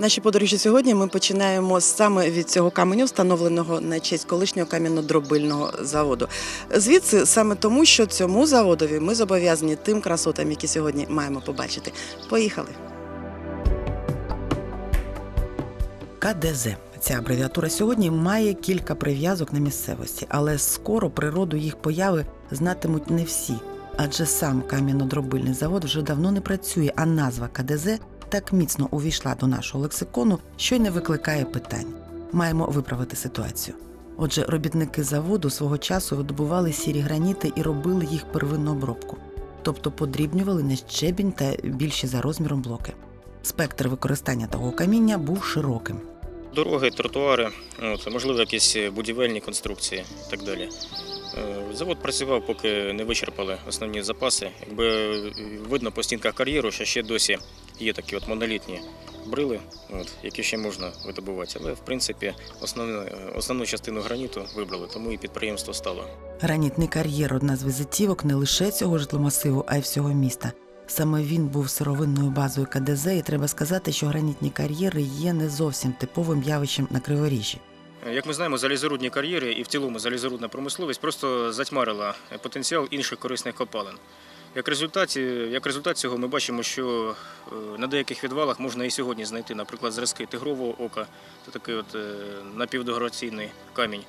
Наші подорожі сьогодні ми починаємо саме від цього каменю, встановленого на честь колишнього кам'яно-дробильного заводу. Звідси саме тому, що цьому заводові ми зобов'язані тим красотам, які сьогодні маємо побачити. Поїхали. КДЗ. Ця абревіатура сьогодні має кілька прив'язок на місцевості, але скоро природу їх появи знатимуть не всі. Адже сам кам'яно-дробильний завод вже давно не працює, а назва КДЗ так міцно увійшла до нашого лексикону, що й не викликає питань. Маємо виправити ситуацію. Отже, робітники заводу свого часу видобували сірі граніти і робили їх первинну обробку, тобто подрібнювали на щебінь та більші за розміром блоки. Спектр використання того каміння був широким. Дороги, тротуари, от, можливо, якісь будівельні конструкції і так далі. Е, Завод працював, поки не вичерпали основні запаси. Якби е, видно по стінках кар'єру, що ще досі є такі от монолітні брили, от, які ще можна видобувати. Але в принципі основну, основну частину граніту вибрали, тому і підприємство стало. Гранітний кар'єр одна з візитівок не лише цього житломасиву, а й всього міста. Саме він був сировинною базою КДЗ, і треба сказати, що гранітні кар'єри є не зовсім типовим явищем на Криворіжжі. Як ми знаємо, залізорудні кар'єри і в цілому залізорудна промисловість просто затьмарила потенціал інших корисних копалин. Як результат, як результат цього ми бачимо, що е, на деяких відвалах можна і сьогодні знайти, наприклад, зразки тигрового ока, це такий от е, напівдегораційний камінь,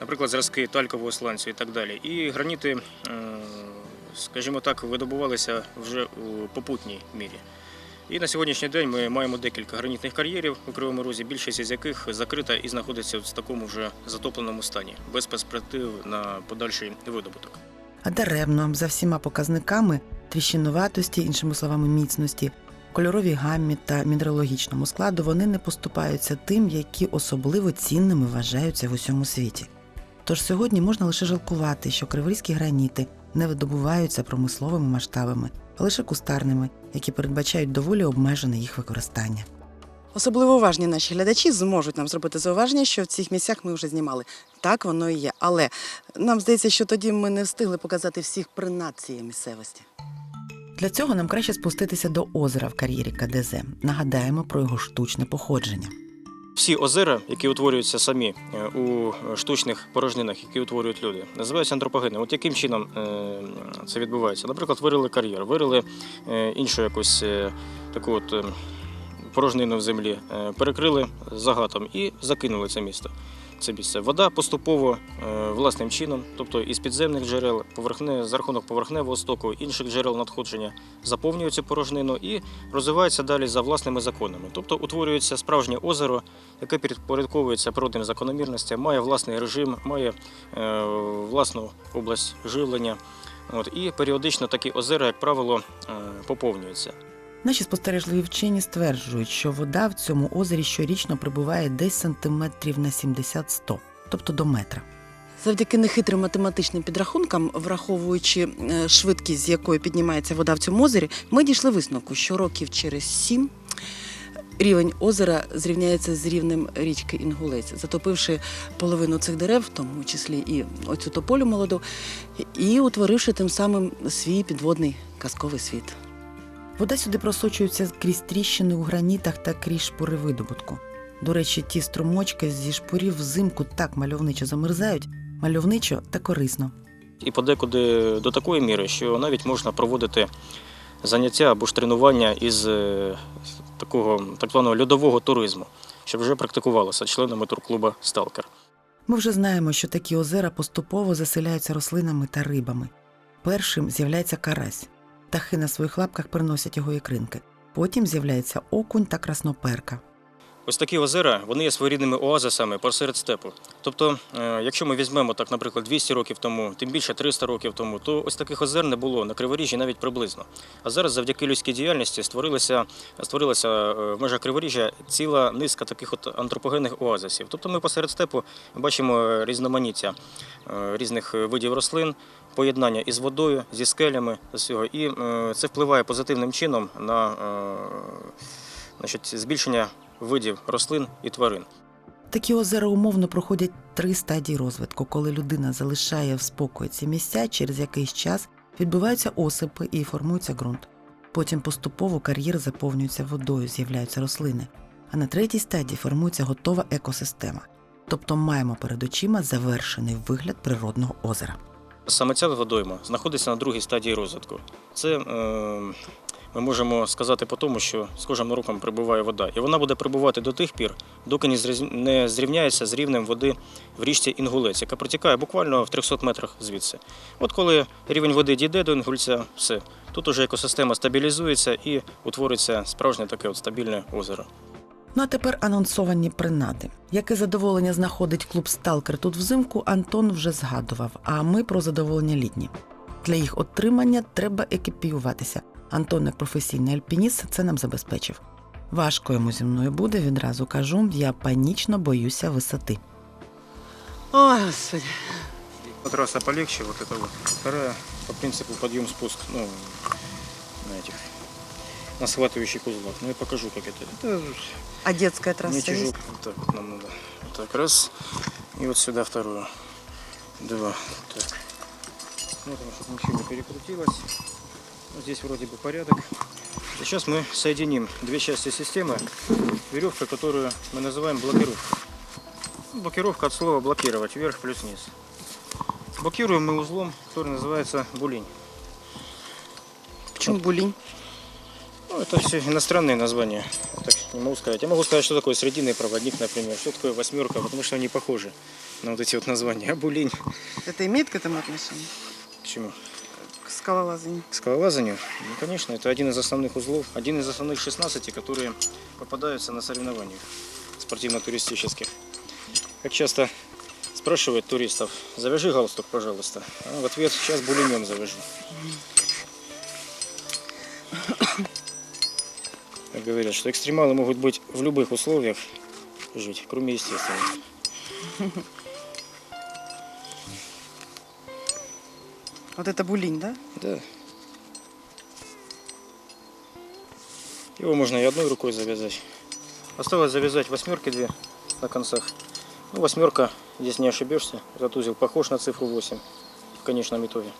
наприклад, зразки талькового сланцю і так далі. І граніти, е, скажімо так, видобувалися вже у попутній мірі. І на сьогоднішній день ми маємо декілька гранітних кар'єрів у Кривому Розі, більшість із яких закрита і знаходиться в такому вже затопленому стані, без перспектив на подальший видобуток. А даремно, за всіма показниками тріщинуватості, іншими словами, міцності, кольоровій гаммі та мінералогічному складу вони не поступаються тим, які особливо цінними вважаються в усьому світі. Тож сьогодні можна лише жалкувати, що криворізькі граніти не видобуваються промисловими масштабами, а лише кустарними, які передбачають доволі обмежене їх використання. Особливо уважні наші глядачі зможуть нам зробити зауваження, що в цих місцях ми вже знімали. Так воно і є. Але нам здається, що тоді ми не встигли показати всіх принад цієї місцевості. Для цього нам краще спуститися до озера в кар'єрі КДЗ. Нагадаємо про його штучне походження. Всі озера, які утворюються самі е, у штучних порожнинах, які утворюють люди, називаються антропогени. От яким чином е, це відбувається? Наприклад, вирили кар'єр, вирили е, іншу якусь е, таку от е, порожнину в землі, е, перекрили загатом і закинули це місто. Це місце. Вода поступово е, власним чином, тобто із підземних джерел, поверхне, за рахунок поверхневого стоку, інших джерел надходження, заповнює цю порожнину і розвивається далі за власними законами. Тобто утворюється справжнє озеро, яке підпорядковується природним закономірностям, має власний режим, має е, власну область живлення. От, і періодично такі озера, як правило, е, поповнюються. Наші спостережливі вчені стверджують, що вода в цьому озері щорічно прибуває десь сантиметрів на 70-100, тобто до метра. Завдяки нехитрим математичним підрахункам, враховуючи е, швидкість, з якою піднімається вода в цьому озері, ми дійшли висновку, що років через сім рівень озера зрівняється з рівнем річки Інгулець, затопивши половину цих дерев, в тому числі і оцю тополю молоду, і утворивши тим самим свій підводний казковий світ. Вода сюди просочується крізь тріщини у гранітах та крізь шпури видобутку. До речі, ті струмочки зі шпурів взимку так мальовничо замерзають, мальовничо та корисно. І подекуди до такої міри, що навіть можна проводити заняття або ж тренування із е, такого так званого льодового туризму, що вже практикувалося членами турклуба Сталкер. Ми вже знаємо, що такі озера поступово заселяються рослинами та рибами. Першим з'являється карась. Птахи на своїх лапках приносять його ікринки. Потім з'являється окунь та красноперка. Ось такі озера вони є своєрідними оазисами посеред степу. Тобто, е, якщо ми візьмемо так, наприклад, 200 років тому, тим більше 300 років тому, то ось таких озер не було на Криворіжжі навіть приблизно. А зараз, завдяки людській діяльності, створилася, створилася е, в межах Криворіжжя ціла низка таких от антропогенних оазисів. Тобто ми посеред степу бачимо е, різноманіття різних видів рослин, поєднання із водою, зі скелями. І це впливає позитивним чином на значить, збільшення видів рослин і тварин. Такі озера умовно проходять три стадії розвитку. Коли людина залишає в спокої ці місця, через якийсь час відбуваються осипи і формується ґрунт. Потім поступово кар'єр заповнюється водою, з'являються рослини. А на третій стадії формується готова екосистема. Тобто маємо перед очима завершений вигляд природного озера. Саме ця водойма знаходиться на другій стадії розвитку. Це е, ми можемо сказати по тому, що з кожним роком прибуває вода. І вона буде прибувати до тих пір, доки не зрівняється з рівнем води в річці Інгулець, яка протікає буквально в 300 метрах звідси. От коли рівень води дійде до Інгульця, все. Тут уже екосистема стабілізується і утвориться справжнє таке от стабільне озеро. Ну а тепер анонсовані принади. Яке задоволення знаходить клуб Сталкер тут взимку, Антон вже згадував. А ми про задоволення літні. Для їх отримання треба екіпіюватися. Антон, як професійний альпініст, це нам забезпечив. Важко йому зі мною буде, відразу кажу, я панічно боюся висоти. Ой, господи. Вот трасса полегче, вот это вот. Вторая по принципу подъем-спуск, ну, на этих, на схватывающих узлах. Ну, я покажу, как это. Это А детская не трасса тяжело. есть? Вот так вот нам надо. Вот так, раз. И вот сюда вторую. Два. Так. Смотрим, чтобы ничего не перекрутилось. Вот здесь вроде бы порядок. Сейчас мы соединим две части системы. Веревка, которую мы называем блокировкой. Ну, Блокировка от слова блокировать, вверх плюс вниз. Блокируем мы узлом, который называется булинь. Почему булинь? Ну, это все иностранные названия. Так не могу сказать. Я могу сказать, что такое срединный проводник, например. Что такое восьмерка, потому что они похожи на вот эти вот названия. А булинь. Это имеет к этому отношение? К чему? Скалолазанию. К скалолазанию? Ну, конечно, это один из основных узлов. Один из основных 16, которые попадаются на соревнованиях спортивно-туристических. Как часто спрашивают туристов, завяжи галстук, пожалуйста. А в ответ, сейчас булинем завяжу. Как говорят, что экстремалы могут быть в любых условиях жить, кроме естественных. Вот это булинь, да? Да. Его можно и одной рукой завязать. Осталось завязать восьмерки две на концах. Ну, восьмерка, здесь не ошибешься. Этот узел похож на цифру 8 в конечном итоге.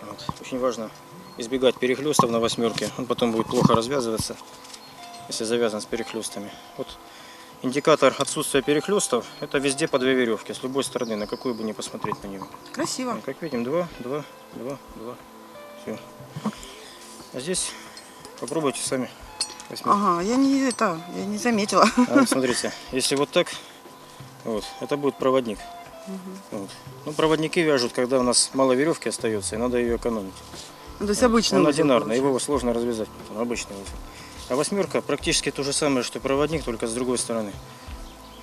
Вот. Очень важно избегать перехлестов на восьмерке. Он потом будет плохо развязываться, если завязан с перехлестами. Вот индикатор отсутствия перехлестов это везде по две веревки, с любой стороны, на какую бы ни посмотреть на него. Красиво. Ну, Как видим, два, два, два, два. Все. А здесь попробуйте сами. восьмерку. Ага, я не это, я не заметила. А вот смотрите, если вот так, вот, это будет проводник. Вот. Ну, проводники вяжут, когда у нас мало веревки остается, и надо ее экономить. Ну, то есть обычный Он одинарный, получается. его сложно развязать, потом, обычный узел. А восьмерка практически то же самое, что проводник, только с другой стороны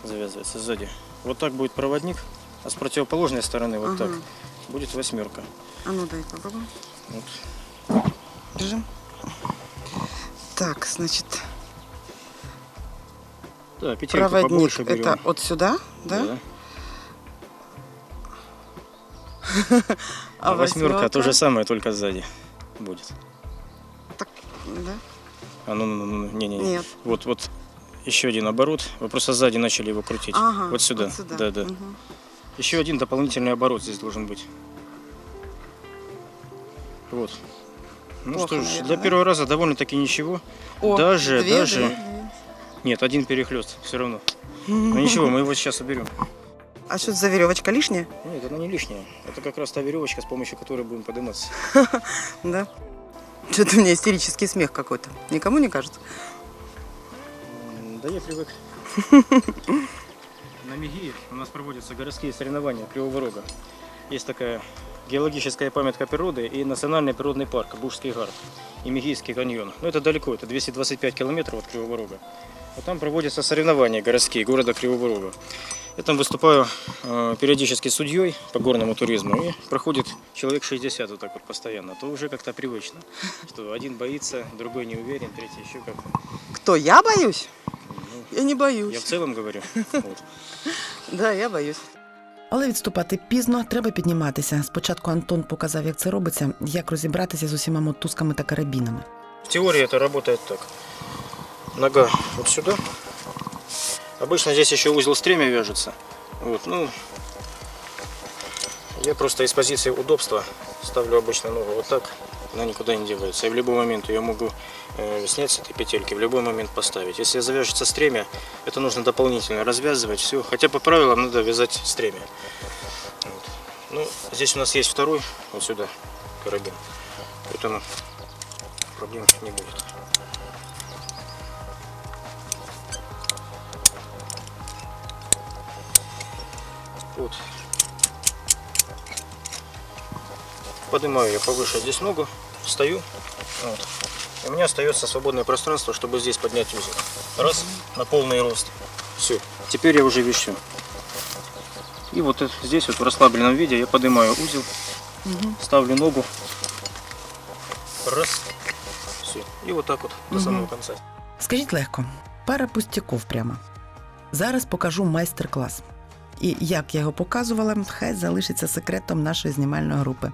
завязывается сзади. Вот так будет проводник, а с противоположной стороны вот так Ага. будет восьмерка. А ну дай попробуем. Вот. Держим. Так, значит, Да, проводник побольше берем. это от сюда, да? А, восьмерка то же самое, только сзади будет. Так, да? А ну, ну, ну, не, не, не. Нет. Вот, вот еще один оборот. Вы просто сзади начали его крутить. Ага, вот сюда. вот сюда. Да, да. Мгм. Еще один дополнительный оборот здесь должен быть. Вот. Ну Плохо, что ж, наверное, для да? первого раза довольно-таки ничего. О, Даже, две, даже. две, две. Нет, один перехлест все равно. Но ничего, мы его сейчас уберем. А что это за веревочка лишняя? Нет, она не лишняя. Это как раз та веревочка, с помощью которой будем подниматься. Да. Что-то у меня истерический смех какой-то. Никому не кажется? Да я привык. На Миги у нас проводятся городские соревнования Кривого Рога. Есть такая геологическая памятка природы и национальный природный парк Бужский гар и Мегийский каньон. Ну, это далеко, это 225 километров от Кривого Рога. Вот там проводятся соревнования городские города Кривого Рога. Я там выступаю э, периодически судьей по горному туризму, и проходит человек 60 вот так вот постоянно. То уже как-то привычно, что один боится, другой не уверен, третий еще как-то. Кто, я боюсь? Ну, Я не я боюсь. в целом говорю. Вот. Да, я боюсь. Але відступати пізно, треба підніматися. Спочатку Антон показав, як це робиться, як розібратися з усіма мотузками та карабінами. В теории это работает так. Нога вот сюда. Обычно здесь еще узел стремя вяжется. Вот, ну, я просто из позиции удобства ставлю обычно ногу вот так. Она никуда не девается. И в любой момент ее могу э, снять с этой петельки, в любой момент поставить. Если завяжется стремя, это нужно дополнительно развязывать все. Хотя по правилам надо вязать стремя. Вот. Ну, здесь у нас есть второй, вот сюда, карабин. Поэтому проблем не будет. Вот. Поднимаю я повыше здесь ногу, встаю. Вот. И у меня остается свободное пространство, чтобы здесь поднять узел. Раз, на полный рост. Все. Теперь я уже вещу. И вот здесь вот в расслабленном виде я поднимаю узел, ставлю ногу. Раз. Все. И вот так вот до Мгм. самого конца. Скажіть легко, пара пустяков прямо. Зараз покажу майстер-клас. І як я його показувала, хай залишиться секретом нашої знімальної групи.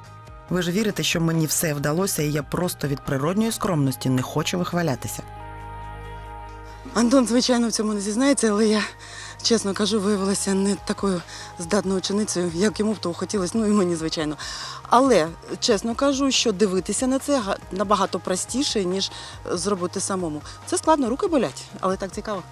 Ви ж вірите, що мені все вдалося, і я просто від природньої скромності не хочу вихвалятися. Антон, звичайно, в цьому не зізнається, але я, чесно кажу, виявилася не такою здатною ученицею, як йому б того хотілося, ну і мені, звичайно. Але чесно кажу, що дивитися на це га- набагато простіше, ніж зробити самому. Це складно, руки болять, але так цікаво.